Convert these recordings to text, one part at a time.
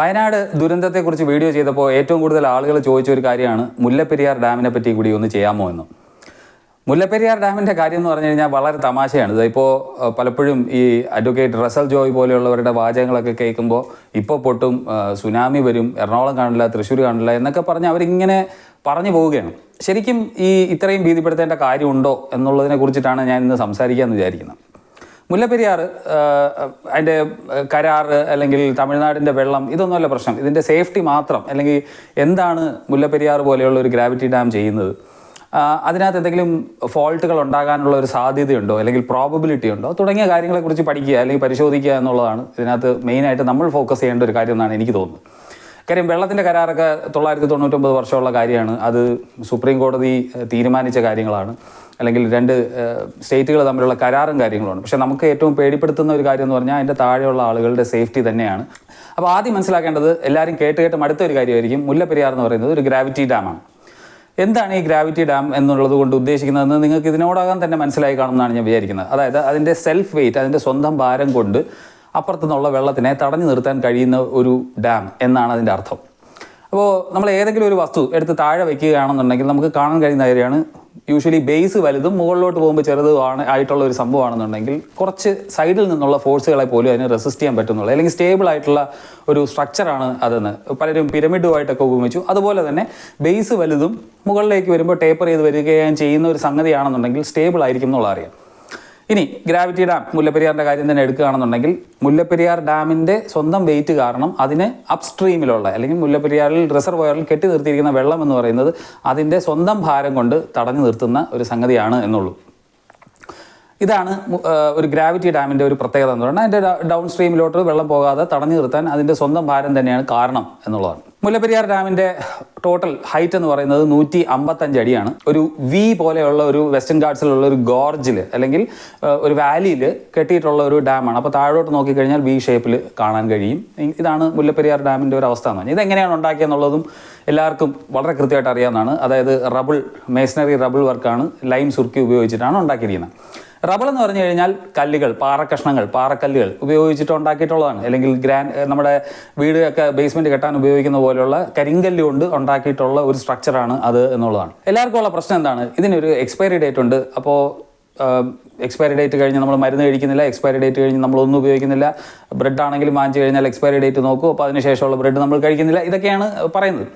Wayanad ദുരന്തത്തെക്കുറിച്ച് video ചെയ്തപ്പോൾ ഏറ്റവും കൂടുതൽ ആളുകൾ ചോദിച്ച ഒരു കാര്യമാണ് മുല്ലപ്പെരിയാർ ഡാമിനെ പറ്റി കൂടി ഒന്ന് ചെയ്യാമോ എന്ന്. മുല്ലപ്പെരിയാർ ഡാമിന്റെ കാര്യം എന്ന് പറഞ്ഞു കഴിഞ്ഞാൽ വളരെ തമാശയാണ്. ഇതിപ്പോൾ പലപ്പോഴും ഈ അഡ്വക്കേറ്റ് റസൽ ജോയ് പോലെയുള്ളവരുടെ വാചകങ്ങളൊക്കെ കേൾക്കുമ്പോൾ ഇപ്പോൾ പൊട്ടും സുനാമി വരും എറണാകുളം കാണില്ല തൃശ്ശൂർ കാണില്ല എന്നൊക്കെ പറഞ്ഞ് അവരിങ്ങനെ പറഞ്ഞു പോവുകയാണ്. ശരിക്കും ഈ ഇത്രയും ഭീതിപ്പെടുത്തേണ്ട കാര്യമുണ്ടോ എന്നുള്ളതിനെ കുറിച്ചിട്ടാണ് ഞാൻ ഇന്ന് സംസാരിക്കാമെന്ന് വിചാരിക്കുന്നത്. മുല്ലപ്പെരിയാർ അതിന്റെ കരാറ് അല്ലെങ്കിൽ തമിഴ്നാടിന്റെ വെള്ളം ഇതൊന്നുമല്ല പ്രശ്നം. ഇതിന്റെ സേഫ്റ്റി മാത്രം അല്ലെങ്കിൽ എന്താണ് മുല്ലപ്പെരിയാർ പോലെയുള്ള ഒരു ഗ്രാവിറ്റി ഡാം ചെയ്യുന്നത്? അതിനകത്ത് എന്തെങ്കിലും ഫോൾട്ടുകൾ ഉണ്ടാകാനുള്ള ഒരു സാധ്യതയുണ്ടോ? അല്ലെങ്കിൽ പ്രോബബിലിറ്റി ഉണ്ടോ? തുടങ്ങിയ കാര്യങ്ങളെക്കുറിച്ച് പഠിക്കുക അല്ലെങ്കിൽ പരിശോധിക്കുക എന്നുള്ളതാണ് ഇതിനകത്ത് മെയിനായിട്ട് നമ്മൾ ഫോക്കസ് ചെയ്യേണ്ട ഒരു കാര്യം എന്നാണ് എനിക്ക് തോന്നുന്നത്. കാര്യം വെള്ളത്തിന്റെ കരാറൊക്കെ തൊള്ളായിരത്തി തൊണ്ണൂറ്റൊമ്പത് വർഷമുള്ള കാര്യമാണ്. അത് സുപ്രീം കോടതി തീരുമാനിച്ച കാര്യങ്ങളാണ്. അല്ലെങ്കിൽ രണ്ട് സ്റ്റേറ്റുകൾ തമ്മിലുള്ള കരാറും കാര്യങ്ങളുമാണ്. പക്ഷേ നമുക്ക് ഏറ്റവും പേടിപ്പെടുത്തുന്ന ഒരു കാര്യം എന്ന് പറഞ്ഞാൽ അതിന്റെ താഴെയുള്ള ആളുകളുടെ സേഫ്റ്റി തന്നെയാണ്. അപ്പോൾ ആദ്യം മനസ്സിലാക്കേണ്ടത് എല്ലാവരും കേട്ട് കേട്ട് മടുത്ത ഒരു കാര്യമായിരിക്കും. മുല്ലപ്പെരിയാർ എന്ന് പറയുന്നത് ഒരു ഗ്രാവിറ്റി ഡാമാണ്. എന്താണ് ഈ ഗ്രാവിറ്റി ഡാം എന്നുള്ളത് കൊണ്ട് ഉദ്ദേശിക്കുന്നതെന്ന് നിങ്ങൾക്ക് ഇതിനോടകം തന്നെ മനസ്സിലായി കാണുമെന്നാണ് ഞാൻ വിചാരിക്കുന്നത്. അതായത് അതിന്റെ സെൽഫ് വെയിറ്റ് അതിന്റെ സ്വന്തം ഭാരം കൊണ്ട് അപ്പുറത്തുനിന്നുള്ള വെള്ളത്തിനെ തടഞ്ഞു നിർത്താൻ കഴിയുന്ന ഒരു ഡാം എന്നാണ് അതിന്റെ അർത്ഥം. അപ്പോൾ നമ്മൾ ഏതെങ്കിലും ഒരു വസ്തു എടുത്ത് താഴെ വയ്ക്കുകയാണെന്നുണ്ടെങ്കിൽ നമുക്ക് കാണാൻ കഴിയുന്ന കാര്യമാണ്. യൂഷ്വലി ബേസ് വലുതും മുകളിലോട്ട് പോകുമ്പോൾ ചെറുതുമാണ് ആയിട്ടുള്ള ഒരു സംഭവമാണെന്നുണ്ടെങ്കിൽ കുറച്ച് സൈഡിൽ നിന്നുള്ള ഫോഴ്സുകളെ പോലും അതിന് റെസിസ്റ്റ് ചെയ്യാൻ പറ്റുന്നുള്ളൂ. അല്ലെങ്കിൽ സ്റ്റേബിൾ ആയിട്ടുള്ള ഒരു സ്ട്രക്ചറാണ് അതെന്ന്. പലരും പിരമിഡുമായിട്ടൊക്കെ ഉപയോഗിച്ചു അതുപോലെ തന്നെ ബേസ് വലുതും മുകളിലേക്ക് വരുമ്പോൾ ടേപ്പർ ചെയ്ത് വരികയും ചെയ്യുന്ന ഒരു സംഗതിയാണെന്നുണ്ടെങ്കിൽ സ്റ്റേബിൾ ആയിരിക്കും എന്നുള്ള അറിയാം. ഇനി ഗ്രാവിറ്റി ഡാം മുല്ലപ്പെരിയാറിന്റെ കാര്യം തന്നെ എടുക്കുകയാണെന്നുണ്ടെങ്കിൽ മുല്ലപ്പെരിയാർ ഡാമിന്റെ സ്വന്തം വെയിറ്റ് കാരണം അതിന് അപ്സ്ട്രീമിലുള്ള അല്ലെങ്കിൽ മുല്ലപ്പെരിയാറിൽ റിസർവോയറിൽ കെട്ടി നിർത്തിയിരിക്കുന്ന വെള്ളം എന്ന് പറയുന്നത് അതിന്റെ സ്വന്തം ഭാരം കൊണ്ട് തടഞ്ഞു നിർത്തുന്ന ഒരു സംഗതിയാണ് എന്നുള്ളൂ. ഇതാണ് ഒരു ഗ്രാവിറ്റി ഡാമിന്റെ ഒരു പ്രത്യേകത എന്ന് പറഞ്ഞാൽ അതിന്റെ ഡൗൺ സ്ട്രീമിലോട്ട് വെള്ളം പോകാതെ തടഞ്ഞു നിർത്താൻ അതിന്റെ സ്വന്തം ഭാരം തന്നെയാണ് കാരണം എന്നുള്ളതാണ്. മുല്ലപ്പെരിയാർ ഡാമിന്റെ ടോട്ടൽ ഹൈറ്റ് എന്ന് പറയുന്നത് നൂറ്റി അമ്പത്തഞ്ച് അടിയാണ്. ഒരു വി പോലെയുള്ള ഒരു വെസ്റ്റേൺ ഗാർഡ്സിലുള്ള ഒരു ഗോർജിൽ അല്ലെങ്കിൽ ഒരു വാലിയിൽ കെട്ടിയിട്ടുള്ള ഒരു ഡാമാണ്. അപ്പോൾ താഴോട്ട് നോക്കിക്കഴിഞ്ഞാൽ വി ഷേപ്പിൽ കാണാൻ കഴിയും. ഇതാണ് മുല്ലപ്പെരിയാർ ഡാമിന്റെ ഒരു അവസ്ഥ എന്ന് പറഞ്ഞാൽ. ഇതെങ്ങനെയാണ് ഉണ്ടാക്കിയെന്നുള്ളതും എല്ലാവർക്കും വളരെ കൃത്യമായിട്ട് അറിയാവുന്നതാണ്. അതായത് റബിൾ മേസണറി റബിൾ വർക്കാണ് ലൈം സുർക്കി ഉപയോഗിച്ചിട്ടാണ് ഉണ്ടാക്കിയിരിക്കുന്നത്. റബിൾ എന്ന് പറഞ്ഞു കഴിഞ്ഞാൽ കല്ലുകൾ പാറക്കഷ്ണങ്ങൾ പാറക്കല്ലുകൾ ഉപയോഗിച്ചിട്ട് ഉണ്ടാക്കിയിട്ടുള്ളതാണ് അല്ലെങ്കിൽ ഗ്രാൻഡ് നമ്മുടെ വീടൊക്കെ ബേസ്മെന്റ് കെട്ടാൻ ഉപയോഗിക്കുന്ന പോലെയുള്ള കരിങ്കല്ല് കൊണ്ട് ഉണ്ടാക്കിയിട്ടുള്ള ഒരു സ്ട്രക്ചറാണ് അത് എന്നുള്ളതാണ്. എല്ലാവർക്കും ഉള്ള പ്രശ്നം എന്താണ്? ഇതിനൊരു എക്സ്പയറി ഡേറ്റ് ഉണ്ട്. അപ്പോൾ എക്സ്പയറി ഡേറ്റ് കഴിഞ്ഞ് നമ്മൾ മരുന്ന് കഴിക്കുന്നില്ല എക്സ്പയറി ഡേറ്റ് കഴിഞ്ഞ് നമ്മളൊന്നും ഉപയോഗിക്കുന്നില്ല. ബ്രെഡ് ആണെങ്കിലും വാങ്ങിച്ചു കഴിഞ്ഞാൽ എക്സ്പയറി ഡേറ്റ് നോക്കും. അപ്പോൾ അതിനുശേഷമുള്ള ബ്രെഡ് നമ്മൾ കഴിക്കുന്നില്ല. ഇതൊക്കെയാണ് പറയുന്നത്.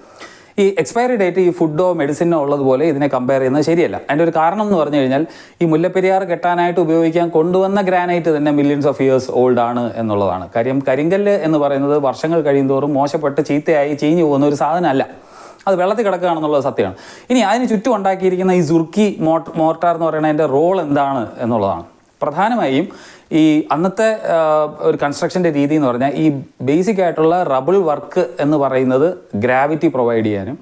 ഈ എക്സ്പയറി ഡേറ്റ് ഈ ഫുഡോ മെഡിസിനോ ഉള്ളതുപോലെ ഇതിനെ കമ്പയർ ചെയ്യുന്നത് ശരിയല്ല. അതിന്റെ ഒരു കാരണം എന്ന് പറഞ്ഞു കഴിഞ്ഞാൽ ഈ മുല്ലപ്പെരിയാർ കെട്ടാനായിട്ട് ഉപയോഗിക്കാൻ കൊണ്ടുവന്ന ഗ്രാനൈറ്റ് തന്നെ മില്യൺസ് ഓഫ് ഇയേഴ്സ് ഓൾഡ് ആണ് എന്നുള്ളതാണ്. കാര്യം കരിങ്കല്ല് എന്ന് പറയുന്നത് വർഷങ്ങൾ കഴിയുന്തോറും മോശപ്പെട്ട് ചീത്തയായി ചീഞ്ഞു പോകുന്ന ഒരു സാധനമല്ല. അത് വെള്ളത്തിൽ കിടക്കുകയാണെന്നുള്ളത് സത്യമാണ്. ഇനി അതിന് ചുറ്റും ഉണ്ടാക്കിയിരിക്കുന്ന ഈ സുർക്കി മോട്ട് മോർട്ടാർ എന്ന് പറയുന്നതിന്റെ റോൾ എന്താണ് എന്നുള്ളതാണ്. പ്രധാനമായും ഈ അന്നത്തെ ഒരു കൺസ്ട്രക്ഷന്റെ രീതി എന്ന് പറഞ്ഞാൽ ഈ ബേസിക് ആയിട്ടുള്ള റബിൾ വർക്ക് എന്ന് പറയുന്നത് ഗ്രാവിറ്റി പ്രൊവൈഡ് ചെയ്യാനും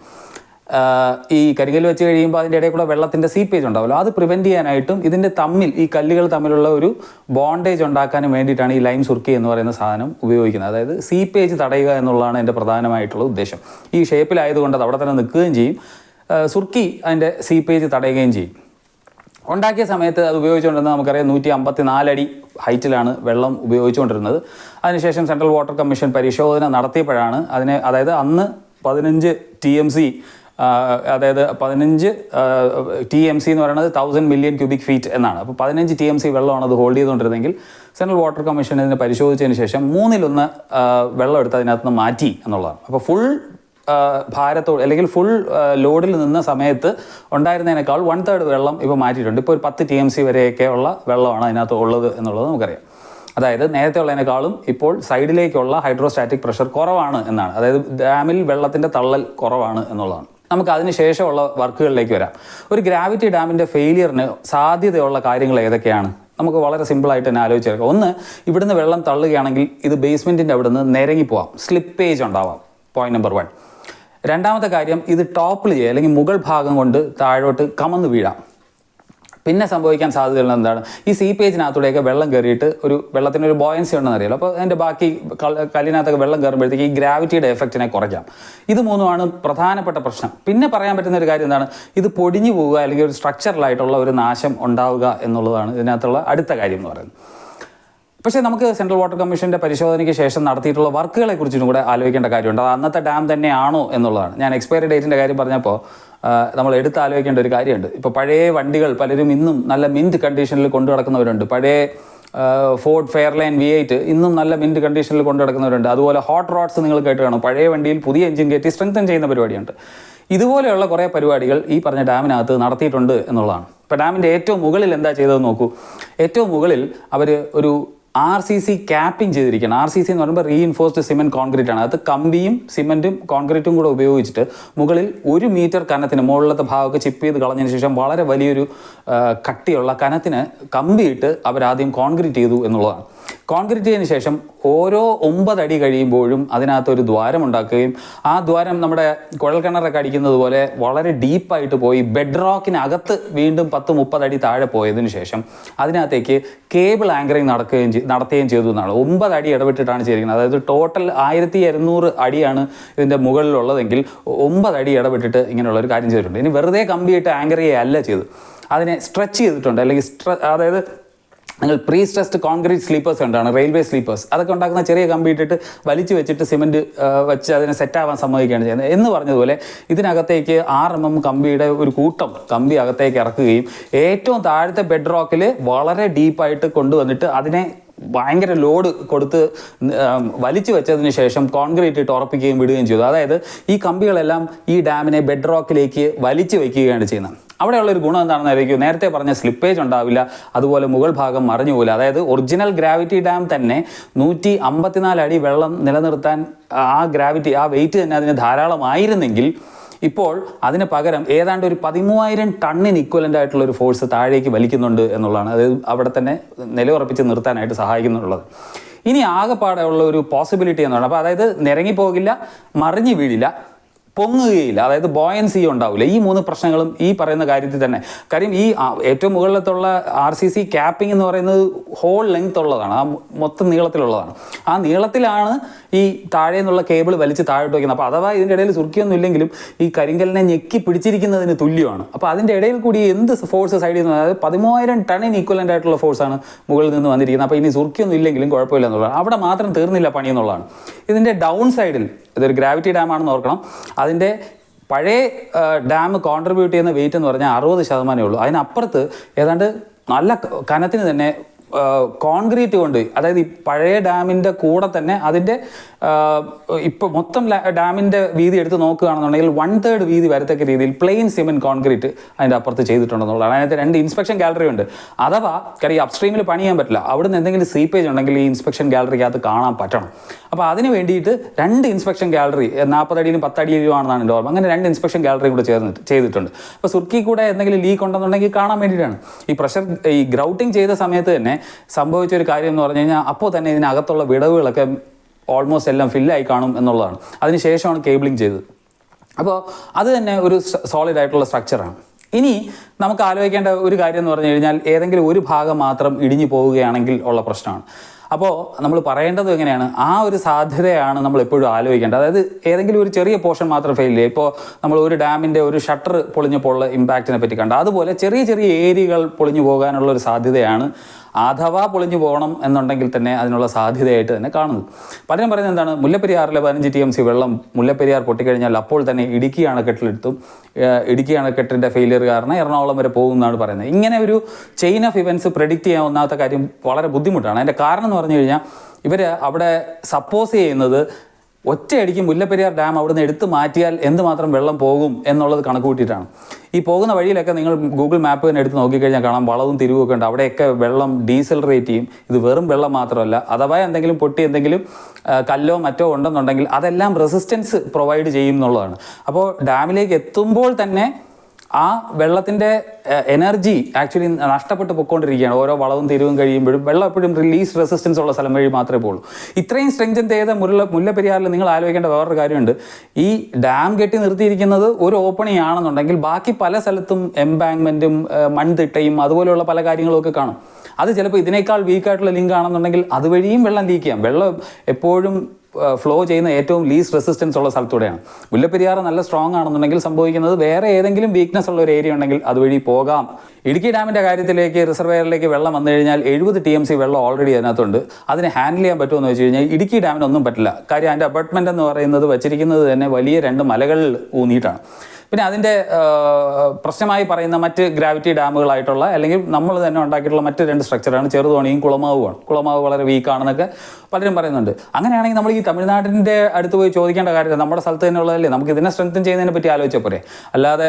ഈ കരികൽ വെച്ച് കഴിയുമ്പോൾ അതിന്റെ ഇടയിൽ കൂടെ വെള്ളത്തിന്റെ സീപ്പേജ് ഉണ്ടാവുമല്ലോ. അത് പ്രിവെന്റ് ചെയ്യാനായിട്ടും ഇതിന്റെ തമ്മിൽ ഈ കല്ലുകൾ തമ്മിലുള്ള ഒരു ബോണ്ടേജ് ഉണ്ടാക്കാനും വേണ്ടിയിട്ടാണ് ഈ ലൈം സുർക്കി എന്ന് പറയുന്ന സാധനം ഉപയോഗിക്കുന്നത്. അതായത് സീപ്പേജ് തടയുക എന്നുള്ളതാണ് എന്റെ പ്രധാനമായിട്ടുള്ള ഉദ്ദേശം. ഈ ഷേപ്പിലായതുകൊണ്ട് അത് അവിടെ തന്നെ നിൽക്കുകയും ചെയ്യും. സുർക്കി അതിന്റെ സീപ്പേജ് തടയുകയും ചെയ്യും. ഉണ്ടാക്കിയ സമയത്ത് അത് ഉപയോഗിച്ചുകൊണ്ടിരുന്നത് നമുക്കറിയാം നൂറ്റി അമ്പത്തി നാലടി ഹൈറ്റിലാണ് വെള്ളം ഉപയോഗിച്ചുകൊണ്ടിരുന്നത്. അതിനുശേഷം സെൻട്രൽ വാട്ടർ കമ്മീഷൻ പരിശോധന നടത്തിയപ്പോഴാണ് അതിനെ അതായത് അന്ന് പതിനഞ്ച് ടി എം സി അതായത് പതിനഞ്ച് ടി എം സി എന്ന് പറയുന്നത് തൗസൻഡ് മില്യൺ ക്യൂബിക് ഫീറ്റ് എന്നാണ്. അപ്പോൾ പതിനഞ്ച് ടി എം സി വെള്ളമാണ് അത് ഹോൾഡ് ചെയ്തുകൊണ്ടിരുന്നെങ്കിൽ സെൻട്രൽ വാട്ടർ കമ്മീഷൻ ഇതിനെ പരിശോധിച്ചതിന് ശേഷം മൂന്നിലൊന്ന് വെള്ളം എടുത്ത് അതിനകത്ത് നിന്ന് മാറ്റി എന്നുള്ളതാണ്. അപ്പോൾ ഫുൾ ഭാരത്തോട് അല്ലെങ്കിൽ ഫുൾ ലോഡിൽ നിന്ന സമയത്ത് ഉണ്ടായിരുന്നതിനേക്കാൾ വൺ തേർഡ് വെള്ളം ഇപ്പോൾ മാറ്റിയിട്ടുണ്ട്. ഇപ്പോൾ ഒരു പത്ത് ടി എം സി വരെയൊക്കെ ഉള്ള വെള്ളമാണ് അതിനകത്ത് ഉള്ളത് എന്നുള്ളത് നമുക്കറിയാം. അതായത് നേരത്തെ ഉള്ളതിനേക്കാളും ഇപ്പോൾ സൈഡിലേക്കുള്ള ഹൈഡ്രോസ്റ്റാറ്റിക് പ്രഷർ കുറവാണ് എന്നാണ്. അതായത് ഡാമിൽ വെള്ളത്തിന്റെ തള്ളൽ കുറവാണ് എന്നുള്ളതാണ്. നമുക്ക് അതിന് ശേഷമുള്ള വർക്കുകളിലേക്ക് വരാം. ഒരു ഗ്രാവിറ്റി ഡാമിന്റെ ഫെയിലിയറിന് സാധ്യതയുള്ള കാര്യങ്ങൾ ഏതൊക്കെയാണ്? നമുക്ക് വളരെ സിമ്പിളായിട്ട് തന്നെ ആലോചിച്ചെടുക്കാം ഒന്ന് ഇവിടുന്ന് വെള്ളം തള്ളുകയാണെങ്കിൽ ഇത് ബേസ്മെന്റിന്റെ അവിടുന്ന് നിരങ്ങി പോവാം. സ്ലിപ്പേജ് ഉണ്ടാവാം. പോയിന്റ് നമ്പർ വൺ രണ്ടാമത്തെ കാര്യം ഇത് ടോപ്പിൽ ചെയ്യുക അല്ലെങ്കിൽ മുകൾ ഭാഗം കൊണ്ട് താഴോട്ട് കമന്ന് വീഴാം. പിന്നെ സംഭവിക്കാൻ സാധ്യതയുള്ള എന്താണ്? ഈ സീ പേജിനകത്തൂടെയൊക്കെ വെള്ളം കയറിയിട്ട് ഒരു വെള്ളത്തിന് ഒരു ബോയൻസി ഉണ്ടെന്ന് അറിയാലോ. അപ്പോൾ അതിന്റെ ബാക്കി കല്ലിനകത്തൊക്കെ വെള്ളം കയറുമ്പോഴത്തേക്ക് ഈ ഗ്രാവിറ്റിയുടെ എഫക്റ്റിനെ കുറയ്ക്കാം. ഇത് മൂന്നുമാണ് പ്രധാനപ്പെട്ട പ്രശ്നം. പിന്നെ പറയാൻ പറ്റുന്ന ഒരു കാര്യം എന്താണ്? ഇത് പൊടിഞ്ഞു പോവുക അല്ലെങ്കിൽ ഒരു സ്ട്രക്ചറലായിട്ടുള്ള ഒരു നാശം ഉണ്ടാവുക എന്നുള്ളതാണ് ഇതിനകത്തുള്ള അടുത്ത കാര്യം എന്ന് പറയുന്നത്. പക്ഷേ നമുക്ക് സെൻട്രൽ വാട്ടർ കമ്മീഷന്റെ പരിശോധനയ്ക്ക് ശേഷം നടത്തിയിട്ടുള്ള വർക്കുകളെ കുറിച്ചും കൂടെ ആലോചിക്കേണ്ട കാര്യമുണ്ട്. അത് അന്നത്തെ ഡാം തന്നെയാണോ എന്നുള്ളതാണ്. ഞാൻ എക്സ്പയറി ഡേറ്റിന്റെ കാര്യം പറഞ്ഞപ്പോൾ നമ്മൾ എടുത്ത് ആലോചിക്കേണ്ട ഒരു കാര്യമുണ്ട്. ഇപ്പോൾ പഴയ വണ്ടികൾ പലരും ഇന്നും നല്ല മിന്റ് കണ്ടീഷനിൽ കൊണ്ടു നടക്കുന്നവരുണ്ട്. പഴയ ഫോർഡ് ഫെയർലൈൻ വി എയ്റ്റ് ഇന്നും നല്ല മിന്റ് കണ്ടീഷനിൽ കൊണ്ടു നടക്കുന്നവരുണ്ട്. അതുപോലെ ഹോട്ട് റോഡ്സ് നിങ്ങൾ കേട്ട് കാണും. പഴയ വണ്ടിയിൽ പുതിയ എഞ്ചിൻ കയറ്റി സ്ട്രെങ്തൻ ചെയ്യുന്ന പരിപാടിയുണ്ട്. ഇതുപോലെയുള്ള കുറേ പരിപാടികൾ ഈ പറഞ്ഞ ഡാമിനകത്ത് നടത്തിയിട്ടുണ്ട് എന്നുള്ളതാണ്. ഇപ്പോൾ ഡാമിന്റെ ഏറ്റവും മുകളിൽ എന്താ ചെയ്തതെന്ന് നോക്കൂ. ഏറ്റവും മുകളിൽ അവർ ഒരു ആർ സി സി ക്യാപ്പിംഗ് ചെയ്തിരിക്കുകയാണ്. ആർ സി സി എന്ന് പറയുമ്പോൾ റീഇൻഫോഴ്സ്ഡ് സിമെന്റ് കോൺക്രീറ്റ് ആണ്. അത് കമ്പിയും സിമെന്റും കോൺക്രീറ്റും കൂടെ ഉപയോഗിച്ചിട്ട് മുകളിൽ ഒരു മീറ്റർ കനത്തിന് മുകളിലത്തെ ഭാഗമൊക്കെ ചിപ്പ് ചെയ്ത് കളഞ്ഞതിന് ശേഷം വളരെ വലിയൊരു കട്ടിയുള്ള കനത്തിന് കമ്പിയിട്ട് അവരാദ്യം കോൺക്രീറ്റ് ചെയ്തു എന്നുള്ളതാണ്. കോൺക്രീറ്റ് ചെയ്തതിന് ശേഷം ഓരോ ഒമ്പത് അടി കഴിയുമ്പോഴും അതിനകത്തൊരു ദ്വാരം ഉണ്ടാക്കുകയും ആ ദ്വാരം നമ്മുടെ കുഴൽക്കിണറൊക്കെ അടിക്കുന്നത് പോലെ വളരെ ഡീപ്പായിട്ട് പോയി ബെഡ് റോക്കിനകത്ത് വീണ്ടും പത്ത് മുപ്പത് അടി താഴെ പോയതിനു ശേഷം അതിനകത്തേക്ക് കേബിൾ ആങ്കറിങ് നടക്കുകയും നടത്തുകയും ചെയ്തു എന്നാണ്. ഒമ്പത് അടി ഇടവിട്ടിട്ടാണ് ചെയ്തിരിക്കുന്നത്. അതായത് ടോട്ടൽ ആയിരത്തി ഇരുന്നൂറ് അടിയാണ് ഇതിന്റെ മുകളിലുള്ളതെങ്കിൽ ഒമ്പത് അടി ഇടവിട്ടിട്ട് ഇങ്ങനെയുള്ള ഒരു കാര്യം ചെയ്തിട്ടുണ്ട്. ഇനി വെറുതെ കമ്പിയിട്ട് ആങ്കർ ചെയ്യുകയല്ല ചെയ്തു അതിനെ സ്ട്രെച്ച് ചെയ്തിട്ടുണ്ട്. അല്ലെങ്കിൽ സ്ട്രെ അതായത് നിങ്ങൾ പ്രീ സ്ട്രെസ്ഡ് കോൺക്രീറ്റ് സ്ലീപ്പേഴ്സ് ഉണ്ടാണ് റെയിൽവേ സ്ലീപ്പേഴ്സ് അതൊക്കെ ഉണ്ടാക്കുന്ന ചെറിയ കമ്പി ഇട്ടിട്ട് വലിച്ചു വെച്ചിട്ട് സിമെന്റ് വെച്ച് അതിനെ സെറ്റാവാൻ സമ്മതിക്കുകയാണ് ചെയ്യുന്നത്. എന്ന് പറഞ്ഞതുപോലെ ഇതിനകത്തേക്ക് ആർ എം എം കമ്പിയുടെ ഒരു കൂട്ടം കമ്പി അകത്തേക്ക് ഇറക്കുകയും ഏറ്റവും താഴത്തെ ബെഡ് റോക്കിൽ വളരെ ഡീപ്പായിട്ട് കൊണ്ടുവന്നിട്ട് അതിനെ ഭയങ്കര ലോഡ് കൊടുത്ത് വലിച്ചു വെച്ചതിന് ശേഷം കോൺക്രീറ്റ് ഇട്ട് ഉറപ്പിക്കുകയും വിടുകയും ചെയ്തു. അതായത് ഈ കമ്പികളെല്ലാം ഈ ഡാമിനെ ബെഡ് റോക്കിലേക്ക് വലിച്ചു വയ്ക്കുകയാണ് ചെയ്യുന്നത്. അവിടെയുള്ള ഒരു ഗുണം എന്താണെന്ന് ആയിരിക്കും നേരത്തെ പറഞ്ഞ സ്ലിപ്പേജ് ഉണ്ടാവില്ല. അതുപോലെ മുകൾ ഭാഗം മറിഞ്ഞു പോകില്ല അതായത് ഒറിജിനൽ ഗ്രാവിറ്റി ഡാം തന്നെ നൂറ്റി അമ്പത്തിനാല് അടി വെള്ളം നിലനിർത്താൻ ആ ഗ്രാവിറ്റി ആ വെയിറ്റ് തന്നെ അതിന് ധാരാളമായിരുന്നെങ്കിൽ ഇപ്പോൾ അതിന് പകരം ഏതാണ്ട് ഒരു പതിമൂവായിരം ടണ്ണിന് ഇക്വലന്റ് ആയിട്ടുള്ള ഒരു ഫോഴ്സ് താഴേക്ക് വലിക്കുന്നുണ്ട് എന്നുള്ളതാണ്. അതായത് അവിടെ തന്നെ നിലയുറപ്പിച്ച് നിർത്താനായിട്ട് സഹായിക്കുന്നുള്ളത്. ഇനി ആകെപ്പാടെ ഉള്ള ഒരു പോസിബിലിറ്റി എന്ന് പറയുന്നത് അപ്പോൾ അതായത് നിരങ്ങിപ്പോകില്ല മറിഞ്ഞു വീഴില്ല. പൊങ്ങുകയില്ല. അതായത് ബോയൻസി ഉണ്ടാവില്ല. ഈ മൂന്ന് പ്രശ്നങ്ങളും ഈ പറയുന്ന കാര്യത്തിൽ തന്നെ. കാര്യം ഈ ഏറ്റവും മുകളിലത്തുള്ള ആർ സി സി ക്യാപ്പിംഗ് എന്ന് പറയുന്നത് ഹോൾ ലെങ്ത് ഉള്ളതാണ്. ആ മൊത്തം നീളത്തിലുള്ളതാണ്. ആ നീളത്തിലാണ് ഈ താഴെ നിന്നുള്ള കേബിൾ വലിച്ച് താഴോട്ട് വയ്ക്കുന്നത്. അപ്പോൾ അഥവാ ഇതിന്റെ ഇടയിൽ സുർക്കിയൊന്നും ഇല്ലെങ്കിലും ഈ കരിങ്കലിനെ ഞെക്കി പിടിച്ചിരിക്കുന്നതിന് തുല്യമാണ്. അപ്പോൾ അതിന്റെ ഇടയിൽ കൂടി എന്ത് ഫോഴ്സ് സൈഡിൽ നിന്ന് അതായത് പതിമൂവായിരം ടണ്ണിന് ഈക്വലന്റ് ആയിട്ടുള്ള ഫോഴ്സാണ് മുകളിൽ നിന്ന് വന്നിരിക്കുന്നത്. അപ്പോൾ ഇനി സുർക്കിയൊന്നും ഇല്ലെങ്കിലും കുഴപ്പമില്ല എന്നുള്ളതാണ്. അവിടെ മാത്രം തീർന്നില്ല പണി എന്നുള്ളതാണ്. ഇതിന്റെ ഡൗൺ സൈഡിൽ ഇതൊരു ഗ്രാവിറ്റി ഡാമാണെന്ന് ഓർക്കണം. അതിന്റെ പഴയ ഡാം കോൺട്രിബ്യൂട്ട് ചെയ്യുന്ന വെയിറ്റ് എന്ന് പറഞ്ഞാൽ അറുപത് ശതമാനമേ ഉള്ളൂ. അതിനപ്പുറത്ത് ഏതാണ്ട് നല്ല കനത്തിന് തന്നെ കോൺക്രീറ്റ് കൊണ്ട് അതായത് ഈ പഴയ ഡാമിന്റെ കൂടെ തന്നെ അതിന്റെ ഇപ്പോൾ മൊത്തം ഡാമിന്റെ വീതി എടുത്ത് നോക്കുകയാണെന്നുണ്ടെങ്കിൽ വൺ തേർഡ് വീതി വരത്തക്ക രീതിയിൽ പ്ലെയിൻ സിമെന്റ് കോൺക്രീറ്റ് അതിന്റെ അപ്പുറത്ത് ചെയ്തിട്ടുണ്ടെന്നുള്ളതാണ്. അതിനകത്ത് രണ്ട് ഇൻസ്പെക്ഷൻ ഗാലറി ഉണ്ട്. അഥവാ കാര്യം ഈ അപ്സ്ട്രീമിൽ പണി ചെയ്യാൻ പറ്റില്ല. അവിടുന്ന് എന്തെങ്കിലും സീപ്പേജ് ഉണ്ടെങ്കിൽ ഈ ഇൻസ്പെക്ഷൻ ഗാലറിക്കകത്ത് കാണാൻ പറ്റണം. അപ്പോൾ അതിന് വേണ്ടിയിട്ട് രണ്ട് ഇൻസ്പെക്ഷൻ ഗാലറി നാൽപ്പതടിയിലും പത്തടിയിലും ആണെന്നാണ് എന്റെ ഓർമ്മ. അങ്ങനെ രണ്ട് ഇൻസ്പെക്ഷൻ ഗാലറി കൂടെ ചേർന്നിട്ട് ചെയ്തിട്ടുണ്ട്. അപ്പോൾ സുർക്കി കൂടെ എന്തെങ്കിലും ലീക്ക് ഉണ്ടെന്നുണ്ടെങ്കിൽ കാണാൻ വേണ്ടിയിട്ടാണ്. ഈ പ്രഷർ ഈ ഗ്രൗട്ടിങ് ചെയ്ത സമയത്ത് തന്നെ സംഭവിച്ച ഒരു കാര്യം എന്ന് പറഞ്ഞു കഴിഞ്ഞാൽ അപ്പോൾ തന്നെ ഇതിനകത്തുള്ള വിടവുകളൊക്കെ ഓൾമോസ്റ്റ് എല്ലാം ഫില്ലായി കാണും എന്നുള്ളതാണ്. അതിനുശേഷമാണ് കേബിളിംഗ് ചെയ്തത്. അപ്പോൾ അത് തന്നെ ഒരു സോളിഡ് ആയിട്ടുള്ള സ്ട്രക്ചറാണ് ഇനി നമുക്ക് ആലോചിക്കേണ്ട ഒരു കാര്യം എന്ന് പറഞ്ഞു കഴിഞ്ഞാൽ ഏതെങ്കിലും ഒരു ഭാഗം മാത്രം ഇടിഞ്ഞു പോവുകയാണെങ്കിൽ ഉള്ള പ്രശ്നമാണ്. അപ്പോൾ നമ്മൾ പറയേണ്ടത് എങ്ങനെയാണ്? ആ ഒരു സാധ്യതയാണ് നമ്മൾ എപ്പോഴും ആലോചിക്കേണ്ടത്. അതായത് ഏതെങ്കിലും ഒരു ചെറിയ പോർഷൻ മാത്രം ഫെയിൽ ചെയ്യുക ഇപ്പോൾ നമ്മൾ ഒരു ഡാമിന്റെ ഒരു ഷട്ടർ പൊളിഞ്ഞപ്പോൾ ഉള്ള ഇമ്പാക്റ്റിനെ പറ്റി കണ്ട. അതുപോലെ ചെറിയ ചെറിയ ഏരിയകൾ പൊളിഞ്ഞു പോകാനുള്ള ഒരു സാധ്യതയാണ് അഥവാ പൊളിഞ്ഞു പോകണം എന്നുണ്ടെങ്കിൽ തന്നെ അതിനുള്ള സാധ്യതയായിട്ട് തന്നെ കാണുന്നത്. പലരും പറയുന്നത് എന്താണ്? മുല്ലപ്പെരിയാറിലെ പതിനഞ്ച് ടി എം സി വെള്ളം മുല്ലപ്പെരിയാർ പൊട്ടിക്കഴിഞ്ഞാൽ അപ്പോൾ തന്നെ ഇടുക്കി അണക്കെട്ടിലെടുത്തും ഇടുക്കി അണക്കെട്ടിന്റെ ഫെയിലിയർ കാരണം എറണാകുളം വരെ പോകും എന്നാണ് പറയുന്നത്. ഇങ്ങനെ ഒരു ചെയിൻ ഓഫ് ഇവന്റ്സ് പ്രെഡിക്റ്റ് ചെയ്യാൻ ഒന്നാത്ത കാര്യം വളരെ ബുദ്ധിമുട്ടാണ്. അതിന്റെ കാരണം എന്ന് പറഞ്ഞു കഴിഞ്ഞാൽ ഇവർ അവിടെ സപ്പോസ് ചെയ്യുന്നത് ഒറ്റയടിക്ക് മുല്ലപ്പെരിയാർ ഡാം അവിടുന്ന് എടുത്തു മാറ്റിയാൽ എന്തുമാത്രം വെള്ളം പോകും എന്നുള്ളത് കണക്ക് കൂട്ടിയിട്ടാണ്. ഈ പോകുന്ന വഴിയിലൊക്കെ നിങ്ങൾ ഗൂഗിൾ മാപ്പ് തന്നെ എടുത്ത് നോക്കിക്കഴിഞ്ഞാൽ കാണാം വളവും തിരിവുമൊക്കെ ഉണ്ട്. അവിടെയൊക്കെ വെള്ളം ഡീസൽ റേറ്റ് ചെയ്യും. ഇത് വെറും വെള്ളം മാത്രമല്ല അഥവാ എന്തെങ്കിലും പൊട്ടി എന്തെങ്കിലും കല്ലോ മറ്റോ ഉണ്ടെന്നുണ്ടെങ്കിൽ അതെല്ലാം റെസിസ്റ്റൻസ് പ്രൊവൈഡ് ചെയ്യും എന്നുള്ളതാണ്. അപ്പോൾ ഡാമിലേക്ക് എത്തുമ്പോൾ തന്നെ ആ വെള്ളത്തിന്റെ എനർജി ആക്ച്വലി നഷ്ടപ്പെട്ട് പൊയ്ക്കൊണ്ടിരിക്കുകയാണ്. ഓരോ വളവും തിരിവും കഴിയുമ്പോഴും വെള്ളം എപ്പോഴും റിലീസ് റെസിസ്റ്റൻസ് ഉള്ള സ്ഥലം വഴി മാത്രമേ പോകുള്ളൂ ഇത്രയും സ്ട്രെങ്തൻ ചെയ്ത മുല്ല മുല്ലപ്പെരിയാറിൽ നിങ്ങൾ ആലോചിക്കേണ്ട വേറൊരു കാര്യമുണ്ട്. ഈ ഡാം കെട്ടി നിർത്തിയിരിക്കുന്നത് ഒരു ഓപ്പണിംഗ് ആണെന്നുണ്ടെങ്കിൽ ബാക്കി പല സ്ഥലത്തും എംബാങ്ക്മെന്റും മൺതിട്ടയും അതുപോലെയുള്ള പല കാര്യങ്ങളും ഒക്കെ കാണും. അത് ചിലപ്പോൾ ഇതിനേക്കാൾ വീക്കായിട്ടുള്ള ലിങ്ക് ആണെന്നുണ്ടെങ്കിൽ അതുവഴിയും വെള്ളം ലീക്ക് ചെയ്യാം. വെള്ളം എപ്പോഴും ഫ്ലോ ചെയ്യുന്ന ഏറ്റവും ലീസ് റെസിസ്റ്റൻസ് ഉള്ള സ്ഥലത്തൂടെയാണ്. മുല്ലപ്പെരിയാർ നല്ല സ്ട്രോങ് ആണെന്നുണ്ടെങ്കിൽ സംഭവിക്കുന്നത് വേറെ ഏതെങ്കിലും വീക്ക്നെസ് ഉള്ള ഒരു ഏരിയ ഉണ്ടെങ്കിൽ അതുവഴി പോകാം. ഇടുക്കി ഡാമിന്റെ കാര്യത്തിലേക്ക് റിസർവെയറിലേക്ക് വെള്ളം വന്നു കഴിഞ്ഞാൽ എഴുപത് ടി എം സി വെള്ളം ഓൾറെഡി അതിനകത്തുണ്ട്. അതിനെ ഹാൻഡിൽ ചെയ്യാൻ പറ്റുമെന്ന് വെച്ച് കഴിഞ്ഞാൽ ഇടുക്കി ഡാമിനൊന്നും പറ്റില്ല. കാര്യം അതിന്റെ അപ്പാർട്ട്മെന്റ് എന്ന് പറയുന്നത് വച്ചിരിക്കുന്നത് തന്നെ വലിയ രണ്ട് മലകളിൽ ഊന്നിയിട്ടാണ്. പിന്നെ അതിന്റെ പ്രശ്നമായി പറയുന്ന മറ്റ് ഗ്രാവിറ്റി ഡാമുകളായിട്ടുള്ള അല്ലെങ്കിൽ നമ്മൾ തന്നെ ഉണ്ടാക്കിയിട്ടുള്ള മറ്റ് രണ്ട് സ്ട്രക്ചറാണ് ചെറുതോണിയും കുളമാവുമാണ് കുളമാവ് വളരെ വീക്കാണെന്നൊക്കെ പലരും പറയുന്നുണ്ട്. അങ്ങനെയാണെങ്കിൽ നമ്മൾ ഈ തമിഴ്നാടിന്റെ അടുത്ത് പോയി ചോദിക്കേണ്ട കാര്യമില്ല. നമ്മുടെ സ്ഥലത്ത് തന്നെ ഉള്ളതല്ലേ? നമുക്ക് ഇതിനെ സ്ട്രെങ്തൻ ചെയ്യുന്നതിനെ പറ്റി ആലോചിച്ചാൽ പോരെ. അല്ലാതെ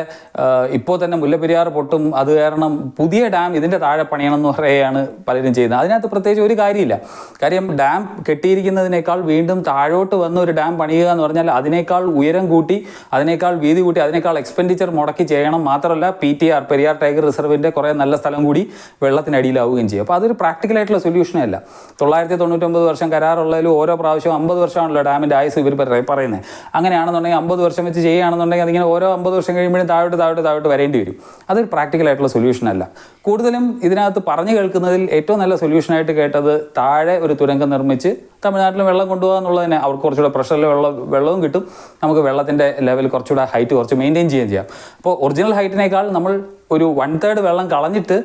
ഇപ്പോൾ തന്നെ മുല്ലപ്പെരിയാർ പൊട്ടും. അത് കാരണം പുതിയ ഡാം ഇതിന്റെ താഴെ പണിയണം എന്ന് പറയുകയാണ് പലരും ചെയ്യുന്നത്. അതിനകത്ത് പ്രത്യേകിച്ച് ഒരു കാര്യമില്ല. കാര്യം ഡാം കെട്ടിയിരിക്കുന്നതിനേക്കാൾ വീണ്ടും താഴോട്ട് വന്ന് ഒരു ഡാം പണിയുക എന്ന് പറഞ്ഞാൽ അതിനേക്കാൾ ഉയരം കൂട്ടി അതിനേക്കാൾ വീതി കൂട്ടി അതിനേക്കാൾ എക്സ്പെൻഡിച്ചർ മുടക്കി ചെയ്യണം മാത്രമല്ല P T R Periyar tiger റിസർവിന്റെ കുറേ നല്ല സ്ഥലം കൂടി വെള്ളത്തിനടിയിലാവുകയും ചെയ്യും. അപ്പോൾ അതൊരു പ്രാക്ടിക്കലായിട്ടുള്ള സൊല്യൂഷനേ അല്ല. തൊള്ളായിരത്തി തൊണ്ണൂറ്റൊമ്പത് വർഷം കരാറുള്ളതിൽ ഓരോ പ്രാവശ്യം അമ്പത് വർഷമാണല്ലോ ഡാമിന്റെ ആയുസ് ഇവർ പറയുന്നത് അങ്ങനെയാണെന്നുണ്ടെങ്കിൽ അമ്പത് വർഷം വെച്ച് ചെയ്യുകയാണെന്നുണ്ടെങ്കിൽ അതിങ്ങനെ ഓരോ അമ്പത് വർഷം കഴിയുമ്പോഴും താഴോട്ട് താഴോട്ട് താഴോട്ട് വരേണ്ടി വരും. അതൊരു പ്രാക്ടിക്കലായിട്ടുള്ള സൊല്യൂഷൻ അല്ല. കൂടുതലും ഇതിനകത്ത് പറഞ്ഞു കേൾക്കുന്നതിൽ ഏറ്റവും നല്ല സൊല്യൂഷനായിട്ട് കേട്ടത് താഴെ ഒരു തുരങ്കം നിർമ്മിച്ച് തമിഴ്നാട്ടിൽ വെള്ളം കൊണ്ടുപോകുക എന്നുള്ളത് തന്നെ അവർക്ക് കുറച്ചുകൂടെ പ്രഷറിൽ വെള്ളം വെള്ളവും കിട്ടും. നമുക്ക് വെള്ളത്തിന്റെ ലെവൽ കുറച്ചുകൂടെ ഹൈറ്റ് കുറച്ച് മെയിന്റെയിൻ ചെയ്യുകയും ചെയ്യാം. അപ്പോൾ ഒറിജിനൽ ഹൈറ്റിനേക്കാൾ നമ്മൾ ഒരു വൺ തേർഡ് വെള്ളം കളഞ്ഞിട്ട്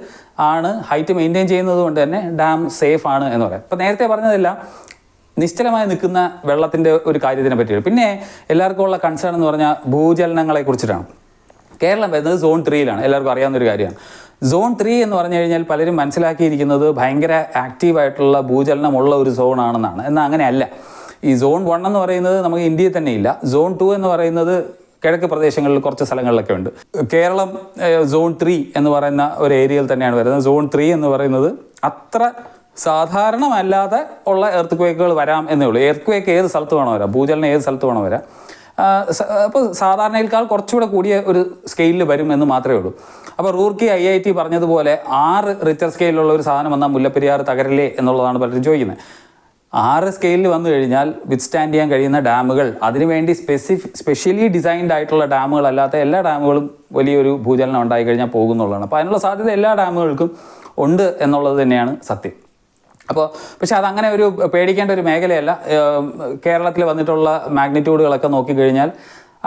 ആണ് ഹൈറ്റ് മെയിന്റെയിൻ ചെയ്യുന്നത് കൊണ്ട് തന്നെ ഡാം സേഫ് ആണ് എന്ന് പറയാം. അപ്പോൾ നേരത്തെ പറഞ്ഞതെല്ലാം നിശ്ചലമായി നിൽക്കുന്ന വെള്ളത്തിന്റെ ഒരു കാര്യത്തിനെ പറ്റിയാണ്. പിന്നെ എല്ലാവർക്കും ഉള്ള കൺസേൺ എന്ന് പറഞ്ഞാൽ ഭൂചലനങ്ങളെ കുറിച്ചിട്ടാണ്. കേരളം വരുന്നത് സോൺ ത്രീയിലാണ് എല്ലാവർക്കും അറിയാവുന്ന ഒരു കാര്യമാണ്. സോൺ ത്രീ എന്ന് പറഞ്ഞു കഴിഞ്ഞാൽ പലരും മനസ്സിലാക്കിയിരിക്കുന്നത് ഭയങ്കര ആക്റ്റീവായിട്ടുള്ള ഭൂചലനമുള്ള ഒരു സോൺ ആണെന്നാണ്. എന്നാൽ അങ്ങനെയല്ല. ഈ സോൺ വൺ എന്ന് പറയുന്നത് നമുക്ക് ഇന്ത്യയിൽ തന്നെ ഇല്ല. സോൺ ടു എന്ന് പറയുന്നത് കിഴക്ക് പ്രദേശങ്ങളിൽ കുറച്ച് സ്ഥലങ്ങളിലൊക്കെ ഉണ്ട്. കേരളം സോൺ ത്രീ എന്ന് പറയുന്ന ഒരു ഏരിയയിൽ തന്നെയാണ് വരുന്നത്. സോൺ ത്രീ എന്ന് പറയുന്നത് അത്ര സാധാരണമല്ലാതെ ഉള്ള എർത്ത് ക്വേക്കുകൾ വരാം എന്നേ ഉള്ളൂ. എർത്ത് ക്വേക്ക് ഏത് സ്ഥലത്ത് വേണോ വരാം. ഭൂചലനം ഏത് സ്ഥലത്ത് വേണോ വരാം. അപ്പോൾ സാധാരണയിൽക്കാൾ കുറച്ചുകൂടെ കൂടിയ ഒരു സ്കെയിലിൽ വരും എന്ന് മാത്രമേ ഉള്ളൂ. അപ്പോൾ റൂർക്കി ഐ ഐ ടി പറഞ്ഞതുപോലെ ആറ് റിച്ചർ സ്കെയിലുള്ള ഒരു സാധനം വന്നാൽ മുല്ലപ്പെരിയാർ തകരല്ലേ എന്നുള്ളതാണ് പലരും ചോദിക്കുന്നത്. ആറ് സ്കെയിലിൽ വന്നു കഴിഞ്ഞാൽ വിത്ത്സ്റ്റാൻഡ് ചെയ്യാൻ കഴിയുന്ന ഡാമുകൾ അതിനുവേണ്ടി സ്പെസിഫി സ്പെഷ്യലി ഡിസൈൻഡ് ആയിട്ടുള്ള ഡാമുകൾ അല്ലാത്ത എല്ലാ ഡാമുകളും വലിയൊരു ഭൂചലനം ഉണ്ടായി കഴിഞ്ഞാൽ പോകുന്നുള്ളതാണ്. അപ്പോൾ അതിനുള്ള സാധ്യത എല്ലാ ഡാമുകൾക്കും ഉണ്ട് എന്നുള്ളത് തന്നെയാണ് സത്യം. അപ്പോൾ പക്ഷെ അതങ്ങനെ ഒരു പേടിക്കേണ്ട ഒരു മേഖലയല്ല. കേരളത്തിൽ വന്നിട്ടുള്ള മാഗ്നിറ്റ്യൂഡുകളൊക്കെ നോക്കിക്കഴിഞ്ഞാൽ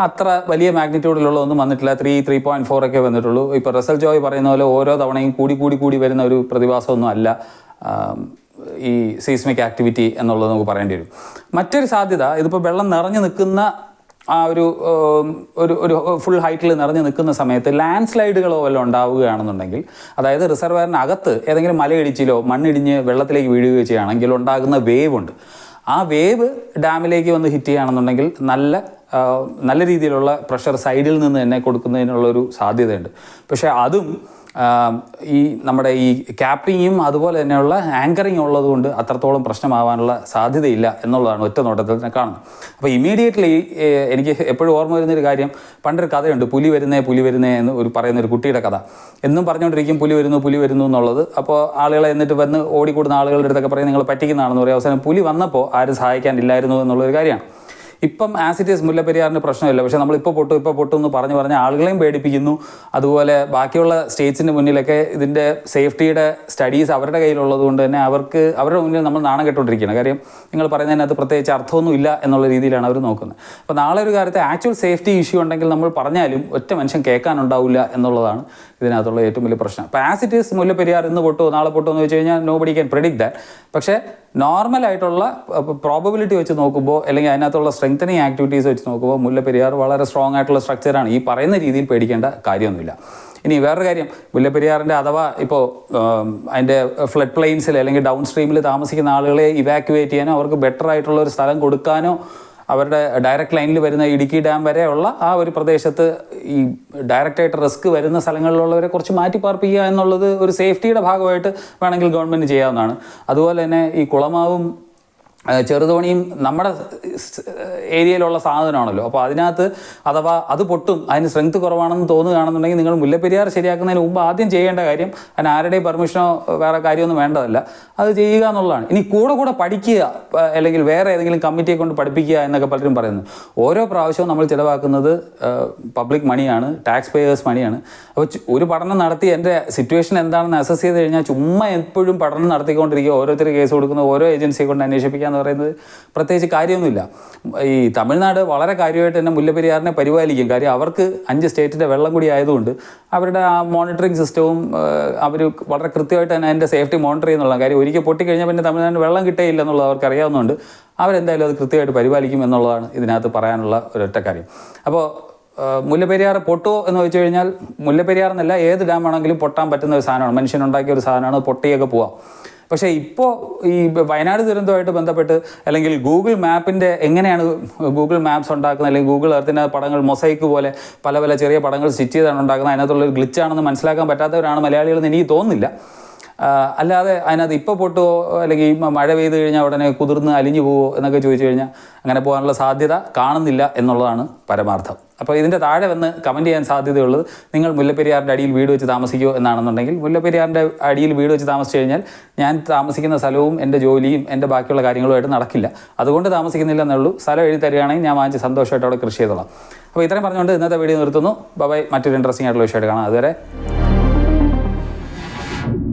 അത്ര വലിയ മാഗ്നിറ്റ്യൂഡിലുള്ള ഒന്നും വന്നിട്ടില്ല. ത്രീ ത്രീ പോയിന്റ് ഫോർ ഒക്കെ വന്നിട്ടുള്ളൂ. ഇപ്പോൾ റസൽ ജോയ് പറയുന്ന പോലെ ഓരോ തവണയും കൂടി കൂടി കൂടി വരുന്ന ഒരു പ്രതിഭാസമൊന്നും അല്ല ഈ സീസ്മിക് ആക്ടിവിറ്റി എന്നുള്ളത് നമുക്ക് പറയേണ്ടി വരും. മറ്റൊരു സാധ്യത ഇതിപ്പോൾ വെള്ളം നിറഞ്ഞു നിൽക്കുന്ന ആ ഒരു ഒരു ഒരു ഫുൾ ഹൈറ്റിൽ നിറഞ്ഞു നിൽക്കുന്ന സമയത്ത് ലാൻഡ് സ്ലൈഡുകളോ വല്ലതും ഉണ്ടാവുകയാണെന്നുണ്ടെങ്കിൽ അതായത് റിസർവയറിനകത്ത് ഏതെങ്കിലും മലയിടിച്ചിലോ മണ്ണിടിഞ്ഞ് വെള്ളത്തിലേക്ക് വീഴുകയോ ചെയ്യുകയാണെങ്കിൽ ഉണ്ടാകുന്ന വേവ് ഉണ്ട്. ആ വേവ് ഡാമിലേക്ക് വന്ന് ഹിറ്റ് ചെയ്യുകയാണെന്നുണ്ടെങ്കിൽ നല്ല നല്ല രീതിയിലുള്ള പ്രഷർ സൈഡിൽ നിന്ന് തന്നെ കൊടുക്കുന്നതിനുള്ളൊരു സാധ്യതയുണ്ട്. പക്ഷേ അതും ഈ നമ്മുടെ ഈ ക്യാപ്പിങ്ങും അതുപോലെ തന്നെയുള്ള ആങ്കറിങ് ഉള്ളതുകൊണ്ട് അത്രത്തോളം പ്രശ്നമാവാനുള്ള സാധ്യതയില്ല എന്നുള്ളതാണ് ഒറ്റ നോട്ടത്തിൽ കാണുന്നത്. അപ്പോൾ ഇമീഡിയറ്റ്ലി എനിക്ക് എപ്പോഴും ഓർമ്മ വരുന്നൊരു കാര്യം പണ്ടൊരു കഥയുണ്ട് പുലി വരുന്നേ പുലി വരുന്നേ എന്ന് ഒരു പറയുന്ന ഒരു കുട്ടിയുടെ കഥ. എന്നും പറഞ്ഞുകൊണ്ടിരിക്കും പുലി വരുന്നു പുലി വരുന്നു എന്നുള്ളത്. അപ്പോൾ ആളുകളെ എന്നിട്ട് വന്ന് ഓടിക്കൂടുന്ന ആളുകളുടെ അടുത്തൊക്കെ പറയും നിങ്ങൾ പറ്റിക്കുന്നതാണെന്ന് പറയും. അവസാനം പുലി വന്നപ്പോൾ ആരും സഹായിക്കാനില്ലായിരുന്നു എന്നുള്ളൊരു കാര്യമാണ്. ഇപ്പം ആസ് ഇറ്റ് ഈസ് മുല്ലപ്പെരിയാറിന് പ്രശ്നമില്ല. പക്ഷേ നമ്മളിപ്പോൾ പൊട്ടും ഇപ്പോൾ പൊട്ടും എന്ന് പറഞ്ഞു പറഞ്ഞ് ആളുകളെയും പേടിപ്പിക്കുന്നു. അതുപോലെ ബാക്കിയുള്ള സ്റ്റേറ്റ്സിന്റെ മുന്നിലൊക്കെ ഇതിന്റെ സേഫ്റ്റിയുടെ സ്റ്റഡീസ് അവരുടെ കയ്യിലുള്ളത് കൊണ്ട് തന്നെ അവർക്ക് അവരുടെ മുന്നിൽ നമ്മൾ നാണം കെട്ടുകൊണ്ടിരിക്കുകയാണ്. കാര്യം നിങ്ങൾ പറയുന്നതിനകത്ത് പ്രത്യേകിച്ച് അർത്ഥമൊന്നും ഇല്ല എന്നുള്ള രീതിയിലാണ് അവർ നോക്കുന്നത്. അപ്പോൾ നാളെ ഒരു കാര്യത്തെ ആക്ച്വൽ സേഫ്റ്റി ഇഷ്യൂ ഉണ്ടെങ്കിൽ നമ്മൾ പറഞ്ഞാലും ഒറ്റ മനുഷ്യൻ കേൾക്കാനുണ്ടാവില്ല എന്നുള്ളതാണ് ഇതിനകത്തുള്ള ഏറ്റവും വലിയ പ്രശ്നം. അപ്പോൾ ആസ് ഇറ്റ് ഈസ് മുല്ലപ്പെരിയാർ ഇന്ന് പൊട്ടുമോ നാളെ പൊട്ടുമോ എന്ന് വെച്ച് കഴിഞ്ഞാൽ nobody can predict that പക്ഷേ നോർമൽ ആയിട്ടുള്ള പ്രോബബിലിറ്റി വെച്ച് നോക്കുമ്പോൾ അല്ലെങ്കിൽ അതിനകത്തുള്ള സ്ട്രെങ്തനിങ് ആക്ടിവിറ്റീസ് വെച്ച് നോക്കുമ്പോൾ മുല്ലപ്പെരിയാർ വളരെ സ്ട്രോങ് ആയിട്ടുള്ള സ്ട്രക്ചറാണ് ഈ പറയുന്ന രീതിയിൽ പേടിക്കേണ്ട കാര്യമൊന്നുമില്ല. ഇനി വേറൊരു കാര്യം. മുല്ലപ്പെരിയാറിന്റെ അഥവാ ഇപ്പോൾ അതിന്റെ ഫ്ലഡ് പ്ലെയിൻസിൽ അല്ലെങ്കിൽ ഡൗൺ സ്ട്രീമിൽ താമസിക്കുന്ന ആളുകളെ ഇവാക്യുവേറ്റ് ചെയ്യാനോ അവർക്ക് ബെറ്റർ ആയിട്ടുള്ള ഒരു സ്ഥലം കൊടുക്കാനോ അവരുടെ ഡയറക്റ്റ് ലൈനിൽ വരുന്ന ഇടുക്കി ഡാം വരെയുള്ള ആ ഒരു പ്രദേശത്ത് ഈ ഡയറക്റ്റായിട്ട് റിസ്ക് വരുന്ന സ്ഥലങ്ങളിലുള്ളവരെ കുറച്ച് മാറ്റി പാർപ്പിക്കുക എന്നുള്ളത് ഒരു സേഫ്റ്റിയുടെ ഭാഗമായിട്ട് വേണമെങ്കിൽ ഗവൺമെന്റ് ചെയ്യാവുന്നതാണ്. അതുപോലെ തന്നെ ഈ കുളമാവും ചെറുതോണിയും നമ്മുടെ ഏരിയയിലുള്ള സാധനമാണല്ലോ. അപ്പോൾ അതിനകത്ത് അഥവാ അത് പൊട്ടും അതിന് സ്ട്രെങ്ത് കുറവാണെന്ന് തോന്നുകയാണെന്നുണ്ടെങ്കിൽ നിങ്ങൾ മുല്ലപ്പെരിയാർ ശരിയാക്കുന്നതിന് മുമ്പ് ആദ്യം ചെയ്യേണ്ട കാര്യം അതിന് ആരുടെയും പെർമിഷനോ വേറെ കാര്യമൊന്നും വേണ്ടതല്ല. അത് ചെയ്യുക എന്നുള്ളതാണ്. ഇനി കൂടെ കൂടെ പഠിക്കുക അല്ലെങ്കിൽ വേറെ ഏതെങ്കിലും കമ്മിറ്റിയെ കൊണ്ട് പഠിപ്പിക്കുക എന്നൊക്കെ പലരും പറയുന്നു. ഓരോ പ്രാവശ്യവും നമ്മൾ ചിലവാക്കുന്നത് പബ്ലിക് മണിയാണ് ടാക്സ് പേയേഴ്സ് മണിയാണ് അപ്പോൾ ഒരു പഠനം നടത്തി എന്റെ സിറ്റുവേഷൻ എന്താണെന്ന് അസസ് ചെയ്ത് കഴിഞ്ഞാൽ ചുമ്മാ എപ്പോഴും പഠനം നടത്തിക്കൊണ്ടിരിക്കുക ഓരോരുത്തർ കേസ് കൊടുക്കുന്ന ഓരോ ഏജൻസിയെ കൊണ്ട് അന്വേഷിപ്പിക്കുക എന്ന് പറയുന്നത് പ്രത്യേകിച്ച് കാര്യമൊന്നുമില്ല. ഈ തമിഴ്നാട് വളരെ കാര്യമായിട്ട് തന്നെ മുല്ലപ്പെരിയാറിനെ പരിപാലിക്കും. കാര്യം അവർക്ക് അഞ്ച് സ്റ്റേറ്റിന്റെ വെള്ളം കൂടി ആയതുകൊണ്ട് അവരുടെ ആ മോണിറ്ററിംഗ് സിസ്റ്റവും അവർ വളരെ കൃത്യമായിട്ട് തന്നെ അതിന്റെ സേഫ്റ്റി മോണിറ്റർ ചെയ്യുന്നുള്ള കാര്യം ഒരിക്കൽ പൊട്ടിക്കഴിഞ്ഞാൽ പിന്നെ തമിഴ്നാടിന് വെള്ളം കിട്ടേയില്ല എന്നുള്ളത് അവർക്ക് അറിയാവുന്നതുകൊണ്ട് അവരെന്തായാലും അത് കൃത്യമായിട്ട് പരിപാലിക്കും എന്നുള്ളതാണ് ഇതിനകത്ത് പറയാനുള്ള ഒരൊറ്റ കാര്യം. അപ്പോൾ മുല്ലപ്പെരിയാർ പൊട്ടോ എന്ന് വെച്ച് കഴിഞ്ഞാൽ മുല്ലപ്പെരിയാർ എന്നല്ല ഏത് ഡാം ആണെങ്കിലും പൊട്ടാൻ പറ്റുന്ന ഒരു സാധനമാണ്. മനുഷ്യനുണ്ടാക്കിയ ഒരു സാധനമാണ് പൊട്ടിയൊക്കെ പോവാം. പക്ഷേ ഇപ്പോൾ ഈ വയനാട് ദുരന്തമായിട്ട് ബന്ധപ്പെട്ട് അല്ലെങ്കിൽ ഗൂഗിൾ മാപ്പിന്റെ എങ്ങനെയാണ് ഗൂഗിൾ മാപ്സ് ഉണ്ടാക്കുന്നത് അല്ലെങ്കിൽ ഗൂഗിൾ എർത്തിന്റെ പടങ്ങൾ മൊസൈക്ക് പോലെ പല പല ചെറിയ പടങ്ങൾ സ്റ്റിച്ച് ചെയ്താണ് ഉണ്ടാക്കുന്നത്. അതിനകത്തുള്ളൊരു ഗ്ലിച്ചാണെന്ന് മനസ്സിലാക്കാൻ പറ്റാത്തവരാണ് മലയാളികളെന്ന് എനിക്ക് തോന്നുന്നില്ല. അല്ലാതെ അതിനകത്ത് ഇപ്പോൾ പൊട്ടുമോ അല്ലെങ്കിൽ മഴ പെയ്ത് കഴിഞ്ഞാൽ ഉടനെ കുതിർന്ന് അലിഞ്ഞു പോവോ എന്നൊക്കെ ചോദിച്ചു കഴിഞ്ഞാൽ അങ്ങനെ പോകാനുള്ള സാധ്യത കാണുന്നില്ല എന്നുള്ളതാണ് പരമാർത്ഥം. അപ്പോൾ ഇതിന്റെ താഴെ വന്ന് കമന്റ് ചെയ്യാൻ സാധ്യതയുള്ളത് നിങ്ങൾ മുല്ലപ്പെരിയാറിന്റെ അടിയിൽ വീട് വെച്ച് താമസിക്കുമോ എന്നാണെന്നുണ്ടെങ്കിൽ മുല്ലപ്പെരിയാറിന്റെ അടിയിൽ വീട് വെച്ച് താമസിച്ചു കഴിഞ്ഞാൽ ഞാൻ താമസിക്കുന്ന സ്ഥലവും എന്റെ ജോലിയും എന്റെ ബാക്കിയുള്ള കാര്യങ്ങളുമായിട്ട് നടക്കില്ല. അതുകൊണ്ട് താമസിക്കുന്നില്ല എന്നുള്ളൂ സ്ഥലം എഴുതി തരികയാണെങ്കിൽ ഞാൻ വാങ്ങിച്ച് സന്തോഷമായിട്ട് അവിടെ കൃഷി ചെയ്തോളാം. അപ്പോൾ ഇത്രയും പറഞ്ഞുകൊണ്ട് ഇന്നത്തെ വീഡിയോ നിർത്തുന്നു. ബൈ മറ്റൊരു ഇൻട്രസ്റ്റിംഗ് ആയിട്ടുള്ള വിഷയമായിട്ട് കാണാം. അതുവരെ